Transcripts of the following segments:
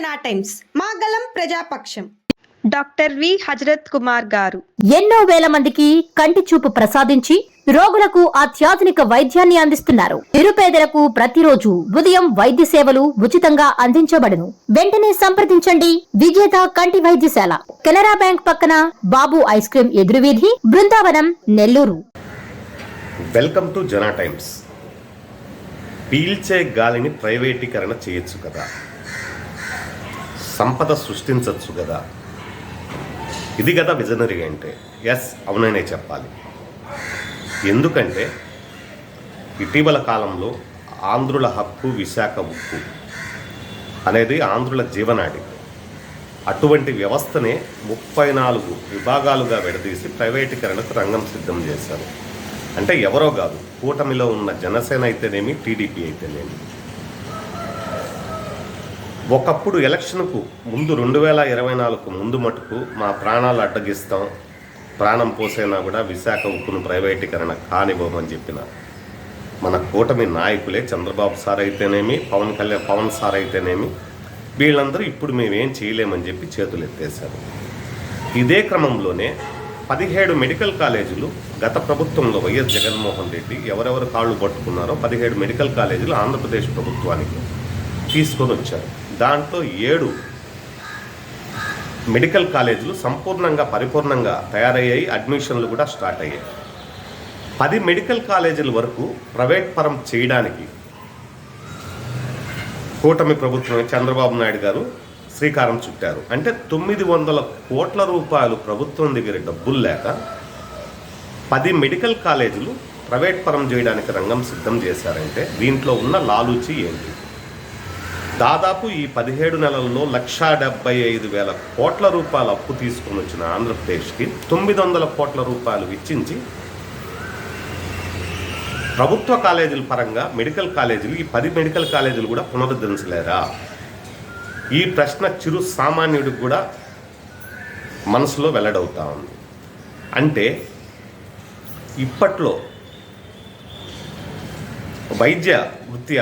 Times మా గలం ప్రజాపక్షం. Doctor V. Hazrat Kumar గారు. ఎన్నో వేల మందికి కంటి చూపు ప్రసాదించి రోగులకు అత్యాధునిక వైద్యాన్ని అందిస్తున్నారు. నిరుపేదలకు ప్రతిరోజు ఉదయం వైద్య సేవలు ఉచితంగా అందించబడును. వెంటనే సంప్రదించండి. విజేత కంటి వైద్యశాల. కెనరా బ్యాంక్ పక్కన Babu ice cream ఎదురువీధి Brindavanam Nellore. Welcome to Jana Times పీల్చే గాలిని ప్రైవేటీకరణ చేయొచ్చు కదా. సంపద సృష్టించవచ్చు కదా. ఇది కదా విజనరీ అంటే. ఎస్ అవుననే చెప్పాలి. ఎందుకంటే ఇటీవల కాలంలో ఆంధ్రుల హక్కు విశాఖ ఉక్కు అనేది ఆంధ్రుల జీవనాడి. అటువంటి వ్యవస్థనే ముప్పై నాలుగు విభాగాలుగా విడదీసి ప్రైవేటీకరణకు రంగం సిద్ధం చేశారు. అంటే ఎవరో కాదు కూటమిలో ఉన్న జనసేన అయితేనేమి టీడీపీ అయితేనేమి. ఒకప్పుడు ఎలక్షన్కు ముందు రెండు వేల ఇరవై నాలుగు ముందు మటుకు మా ప్రాణాలు అడ్డగిస్తాం ప్రాణం పోసైనా కూడా విశాఖ ఉక్కును ప్రైవేటీకరణ కానివ్వమని చెప్పిన మన కూటమి నాయకులే చంద్రబాబు సార్ అయితేనేమి పవన్ కళ్యాణ్ పవన్ సార్ అయితేనేమి వీళ్ళందరూ ఇప్పుడు మేమేం చేయలేమని చెప్పి చేతులు ఎత్తేశారు. ఇదే క్రమంలోనే పదిహేడు మెడికల్ కాలేజీలు గత ప్రభుత్వంలో వైఎస్ జగన్మోహన్ రెడ్డి ఎవరెవరు కాళ్ళు పట్టుకున్నారో పదిహేడు మెడికల్ కాలేజీలు ఆంధ్రప్రదేశ్ ప్రభుత్వానికి తీసుకొని వచ్చారు. దాంట్లో ఏడు మెడికల్ కాలేజీలు సంపూర్ణంగా పరిపూర్ణంగా తయారయ్యాయి అడ్మిషన్లు కూడా స్టార్ట్ అయ్యాయి. పది మెడికల్ కాలేజీల వరకు ప్రైవేట్ పరం చేయడానికి కూటమి ప్రభుత్వం చంద్రబాబు నాయుడు గారు శ్రీకారం చుట్టారు. అంటే తొమ్మిది వందల కోట్ల రూపాయలు ప్రభుత్వం దగ్గర డబ్బులు లేక పది మెడికల్ కాలేజీలు ప్రైవేట్ పరం చేయడానికి రంగం సిద్ధం చేశారంటే దీంట్లో ఉన్న లాలూచి ఏంటి? దాదాపు ఈ పదిహేడు నెలల్లో లక్షా డెబ్బై ఐదు వేల కోట్ల రూపాయల అప్పు తీసుకొని వచ్చిన ఆంధ్రప్రదేశ్కి తొమ్మిది వందల కోట్ల రూపాయలు వెచ్చించి ప్రభుత్వ కాలేజీల పరంగా మెడికల్ కాలేజీలు ఈ పది మెడికల్ కాలేజీలు కూడా పునరుద్ధరించలేరా? ఈ ప్రశ్న చిరు సామాన్యుడికి కూడా మనసులో వెల్లడవుతా ఉంది. అంటే ఇప్పట్లో వైద్య వృత్తి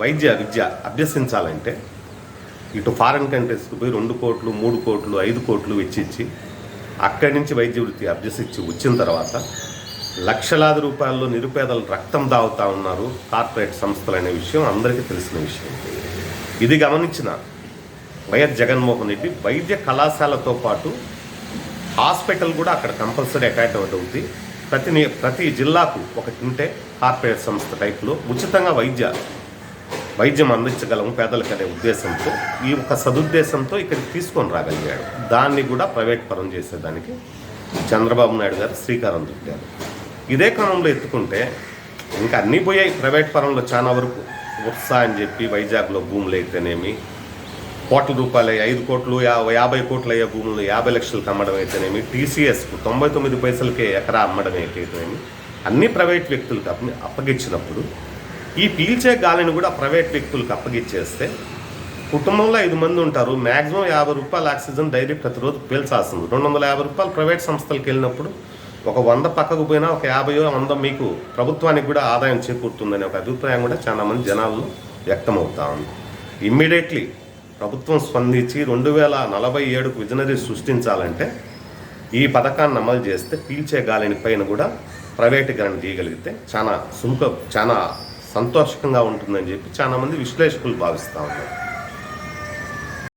వైద్య విద్య అభ్యసించాలంటే ఇటు ఫారిన్ కంట్రీస్కి పోయి రెండు కోట్లు మూడు కోట్లు ఐదు కోట్లు వెచ్చిచ్చి అక్కడి నుంచి వైద్య వృత్తి అభ్యసించి వచ్చిన తర్వాత లక్షలాది రూపాయల్లో నిరుపేదలు రక్తం దాగుతూ ఉన్నారు కార్పొరేట్ సంస్థలు అనే విషయం అందరికీ తెలిసిన విషయం. ఇది గమనించిన వైఎస్ జగన్మోహన్ రెడ్డి వైద్య కళాశాలతో పాటు హాస్పిటల్ కూడా అక్కడ కంపల్సరీ అటాచ్ అవుతుంది. ప్రతి ప్రతి జిల్లాకు ఒకటి ఉంటే కార్పొరేట్ సంస్థ టైప్లో ఉచితంగా వైద్య వైద్యం అందించగలము పేదలకు అనే ఉద్దేశంతో. ఈ ఒక సదుద్దేశంతో ఇక్కడికి తీసుకొని రాగలిగాడు. దాన్ని కూడా ప్రైవేట్ పరం చేసేదానికి చంద్రబాబు నాయుడు గారు శ్రీకారం చుట్టారు. ఇదే క్రమంలో ఎత్తుకుంటే ఇంకా అన్నీ పోయాయి. ప్రైవేట్ పరంలో చాలా వరకు ఉత్సాహం చెప్పి వైజాగ్లో భూములు అయితేనేమి కోట్ల రూపాయలు ఐదు కోట్లు యాభై కోట్లు అయ్యే భూములు యాభై లక్షలకు అమ్మడం అయితేనేమి? టీసీఎస్కు తొంభై తొమ్మిది పైసలకే ఎకరా అమ్మడం అయితేనేమి? అన్ని ప్రైవేట్ వ్యక్తులకు అప్ప అప్పగించినప్పుడు ఈ పీల్చే గాలిని కూడా ప్రైవేట్ వ్యక్తులకు అప్పగిచ్చేస్తే కుటుంబంలో ఐదు మంది ఉంటారు. మ్యాక్సిమం యాభై రూపాయలు ఆక్సిజన్ డైలీ ప్రతిరోజు పీల్చాల్సింది. రెండు వందల యాభై రూపాయలు ప్రైవేట్ సంస్థలకు వెళ్ళినప్పుడు ఒక వంద పక్కకు పోయినా ఒక యాభై వంద మీకు ప్రభుత్వానికి కూడా ఆదాయం చేకూరుతుందనే ఒక అభిప్రాయం కూడా చాలామంది జనాల్లో వ్యక్తమవుతా ఉంది. ఇమ్మీడియట్లీ ప్రభుత్వం స్పందించి రెండు వేల నలభై ఏడుకు విజనరీ సృష్టించాలంటే ఈ పథకాన్ని అమలు చేస్తే పీల్చే గాలిని పైన కూడా ప్రైవేటీకరణ తీయగలిగితే చాలా సుముఖ చాలా సంతోషకంగా ఉంటుందని చెప్పి చాలా మంది విశ్లేషకులు భావిస్తూ ఉన్నారు.